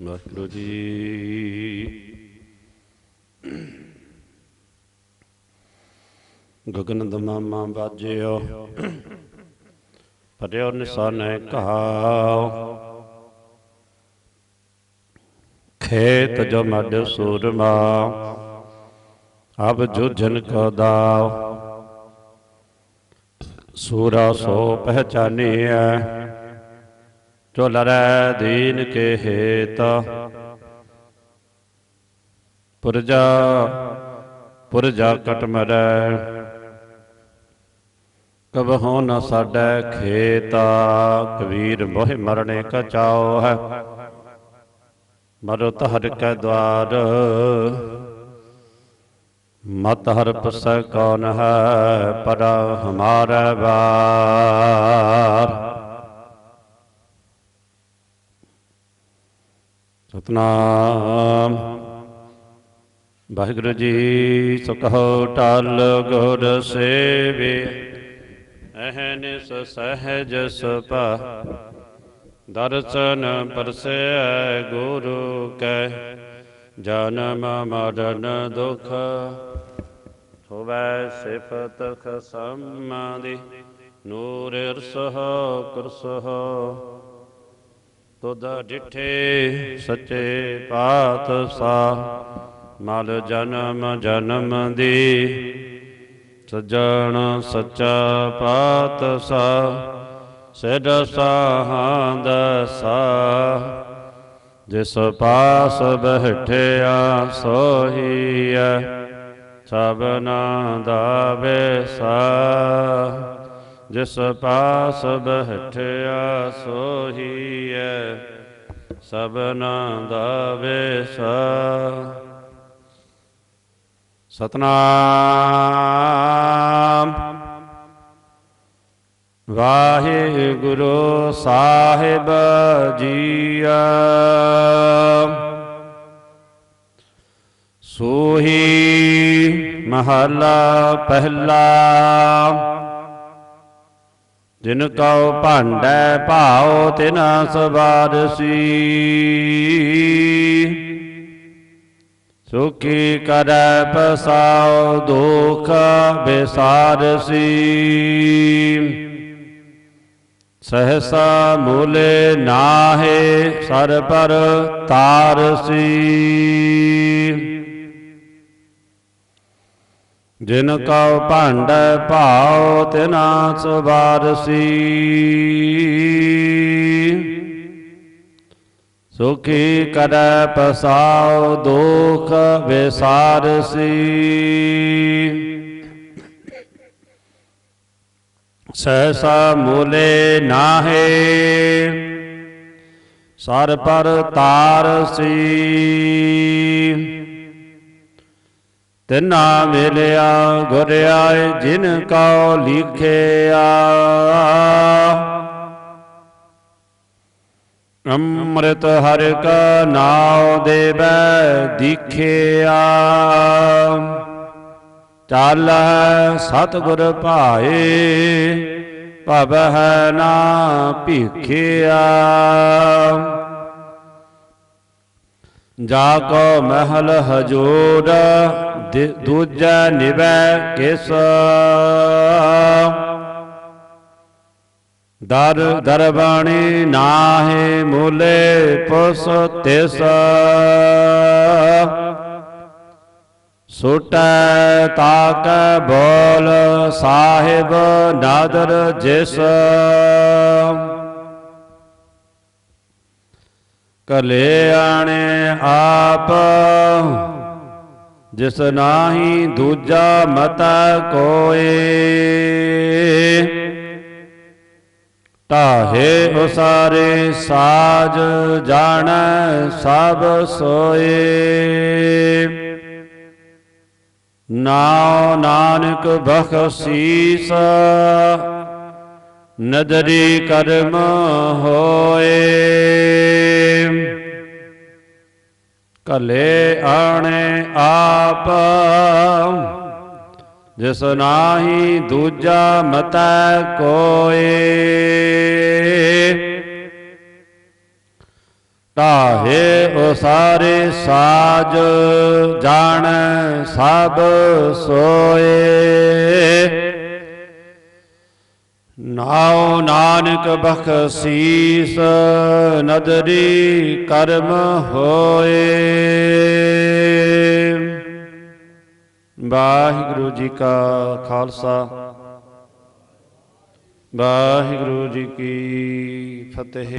ਵਾਹਿਗੁਰੂ ਜੀ ਗਗਨ ਦਮਾਮਾ ਬਾਜਿਓ। ਪਰਿਓ ਨਿਸ਼ਾਨੇ ਕਹਾਓ ਖੇਤ ਜੋ ਮੱਡ ਸੂਰਮਾ, ਅਬ ਜੁਝਨ ਕੋ ਦਾਉ ਸੂਰਾ ਸੋ ਪਹਿਚਾਨੀਐ। ਜੋ ਲਰੈ ਦੀਨ ਕੇ ਹੇਤ। ਪੁਰਜਾ ਪੁਰਜਾ ਕਟ ਮਰੈ। ਕਬਹੁ ਨ ਸਾਡੈ ਖੇਤਾ, ਕਬੀਰ ਮੋਹਿ ਮਰਣੇ ਕਚਾਓ ਹੈ ਮਰੋ ਹਰ ਕੈ ਦਵਾਰ, ਮਤ ਹਰ ਪਸੈ ਕੌਣ ਹੈ ਪਰ ਹਮਾਰਾ ਬਾਰ ਸਤਨਾਮ। ਵਾਹਿਗੁਰੂ ਜੀ ਸੁਖੋ ਟਲ ਗੁਰ ਸੇਵੇ ਅਹਨਿਸ ਸਹਜ ਸੁਪਾ ਦਰਸ਼ਨ ਪਰਸੈ ਗੁਰੂ ਕੈ, ਜਨਮ ਮਰਨ ਦੁਖ, ਹੋਵੈ ਸਿਫਤ ਖਸਮਾਦੀ ਨੂਰ ਅਰਸਹ ਕੁਰਸਹ ਤੁਧ ਡਿਠੇ ਸੱਚੇ ਪਾਤਸ਼ਾਹ ਮਲ ਜਨਮ ਜਨਮ ਦੀ ਸਜਣ ਸੱਚਾ ਪਾਤਸ਼ਾਹ ਸਿਧ ਸਾਹੰਦ ਸਾ। ਜਿਸ ਪਾਸ ਬਹਿਠਿਆ ਸੋਹੀਐ ਸਭਨਾ ਦਾ ਵੇਸਾ ਜਿਸ ਪਾਸ ਬਹਿਠਿਆ ਸੋਹੀਐ ਸਭਨਾ ਦਾ ਵੇਸਾ। ਸਤਨਾਮ। ਵਾਹਿਗੁਰੂ ਸਾਹਿਬ ਜੀਆ। ਸੋਹੀ ਮਹਲਾ ਪਹਿਲਾ। ਜਿਨ ਕਉ ਭਾਂਡੈ ਭਾਉ ਤਿਨਾ ਸਵਾਰਸੀ। ਸੁਖੀ ਕਰੈ ਪਸਾਉ ਦੁਖ ਬਿਸਾਰਸੀ। ਸਹਸਾ ਮੂਲੇ ਨਾਹੇ ਸਰ ਪਰ ਤਾਰਸੀ। ਜਿਨ ਕਉ ਭਾਂਡ ਭਾਉ ਤਿਨਾ ਸਵਾਰਸੀ ਸੁਖੀ ਕਰੈ ਪਸਾਉ ਦੁਖ ਵਿਸਾਰਸੀ। ਸਹਸਾ ਮੂਲੇ ਨਾਹੇ, ਸਰ ਪਰ ਤਾਰਸੀ। ਤਿਨਾ ਮਿਲਿਆ, ਗੁਰ ਆਏ ਜਿਨ ਕਉ ਲਿਖਿਆ। ਅੰਮ੍ਰਿਤ ਹਰਿ ਕਾ ਨਾਉ ਦੇਵੈ ਦਿਖਿਆ। ਚੱਲ ਸਤਿਗੁਰ ਭਾਏ, ਭਵ ਹੈ ਨਾ ਭੀਖਿਆ। ਜਾ ਕੋ ਮਹਿਲ ਹਜੂਰ ਦੂਜਾ ਨਿਵੈ ਕਿਸ? ਦਰ ਦਰਬਾਣੀ ਨਾਹੇ ਮੂਲੇ ਪੁਸ ਤਿਸ। ਸੁਟੈ ਤਾਕ ਬੋਲ ਸਾਹਿਬ ਨਾਦਰ ਜਿਸ। ਕਲੇ ਆਣੇ ਆਪ ਜਿਸ ਨਾਹੀ ਦੂਜਾ ਮਤ ਕੋਏ। ਤਾਹੇ ਉਸਾਰੇ ਸਾਜ ਜਾਣ ਸਭ ਸੋਏ। ਨਾਉ ਨਾਨਕ ਬਖਸ਼ੀਸ ਨਦਰੀ ਕਰਮ ਹੋਏ। ਕਲੇ ਆਣੇ ਆਪ। ਜਿਸ ਨਾਹੀ ਦੂਜਾ ਮਤੈ ਕੋਏ। ਤਾਹੇ ਸਾਰੇ ਸਾਜ ਜਾਣ ਸਭ ਸੋਏ। ਨਾਉ ਨਾਨਕ ਬਖਸ਼ੀਸ ਨਦਰੀ ਕਰਮ ਹੋਏ। ਵਾਹਿਗੁਰੂ ਜੀ ਕਾ ਖਾਲਸਾ ਵਾਹਿਗੁਰੂ ਜੀ ਕੀ ਫਤਿਹ।